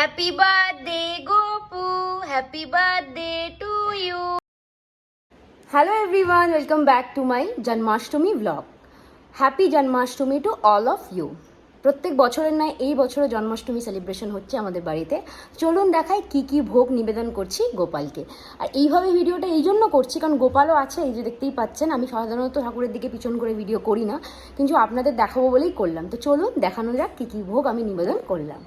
Happy birthday Gopu happy birthday to you hello everyone welcome back to my Janmashtami blog happy Janmashtami to all of you প্রত্যেক বছরের নয় এই বছরও Janmashtami celebration হচ্ছে আমাদের বাড়িতে। চলুন দেখাই কি কি ভোগ নিবেদন করছি গোপালকে। আর এইভাবে ভিডিওটা এই জন্য করছি, কারণ গোপালও আছে, এই যে দেখতেই পাচ্ছেন, আমি সাধারণত ঠাকুরের দিকে পিছন করে ভিডিও করি না, কিন্তু আপনাদের দেখাবো বলেই করলাম। তো চলুন দেখানো যাক কী কী ভোগ আমি নিবেদন করলাম।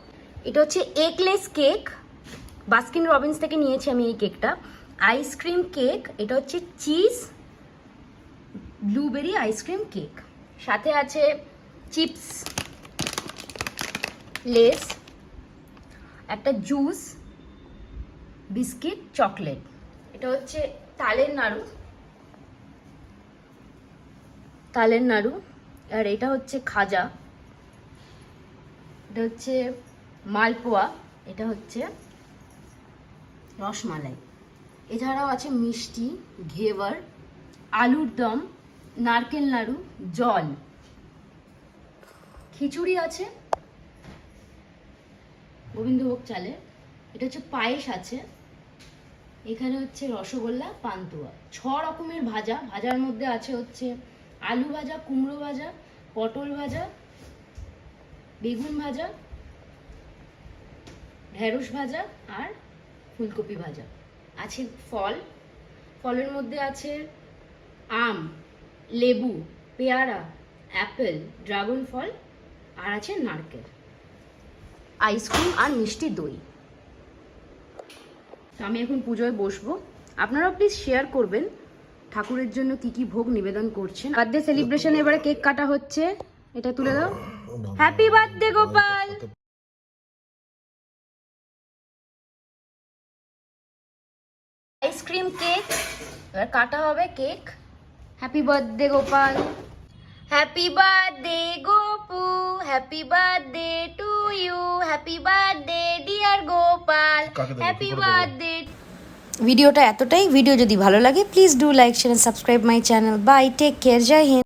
এটা হচ্ছে এগলেস কেক বাস্কিন রবিন্স থেকে নিয়েছি আমি এই কেকটা আইসক্রিম কেক এটা হচ্ছে চিজ ব্লুবেরি আইসক্রিম কেক সাথে আছে চিপস লেস একটা জুস বিস্কিট চকলেট এটা হচ্ছে তালের নাড়ু। তালের নাড়ু। আর এটা হচ্ছে খাজা। এটা হচ্ছে মালপোয়া, এটা হচ্ছে রসমালাই। এছাড়াও আছে মিষ্টি ঘেভার আলুর দম, নারকেল নাড়ু, জল। খিচুড়ি আছে গোবিন্দভোগ চালের এটা হচ্ছে পায়েস আছে। এখানে হচ্ছে রসগোল্লা, পান্তুয়া। ছ রকমের ভাজা, ভাজার মধ্যে আছে হচ্ছে আলু ভাজা, কুমড়ো ভাজা, পটল ভাজা, বেগুন ভাজা ঢেঁড়স ভাজা আর ফুলকপি ভাজা আছে ফল ফলের মধ্যে আছে আম লেবু পেয়ারা অ্যাপেল ড্রাগন ফল আর আছে নারকেল আইসক্রিম আর মিষ্টি দই তো আমি এখন পুজোয় বসবো আপনারাও প্লিজ শেয়ার করবেন ঠাকুরের জন্য কি কি ভোগ নিবেদন করছেন বার্থডে সেলিব্রেশন এবারে কেক কাটা হচ্ছে এটা তুলে দাও happy birthday Gopal ice cream cake এবার কাটা হবে cake. Happy birthday Gopal. Happy birthday Gopu. Happy birthday to you happy birthday dear Gopal? Happy birthday ভিডিওটা এতটাই। ভিডিও যদি ভালো লাগে please do like share subscribe my channel bye take care Jai Hind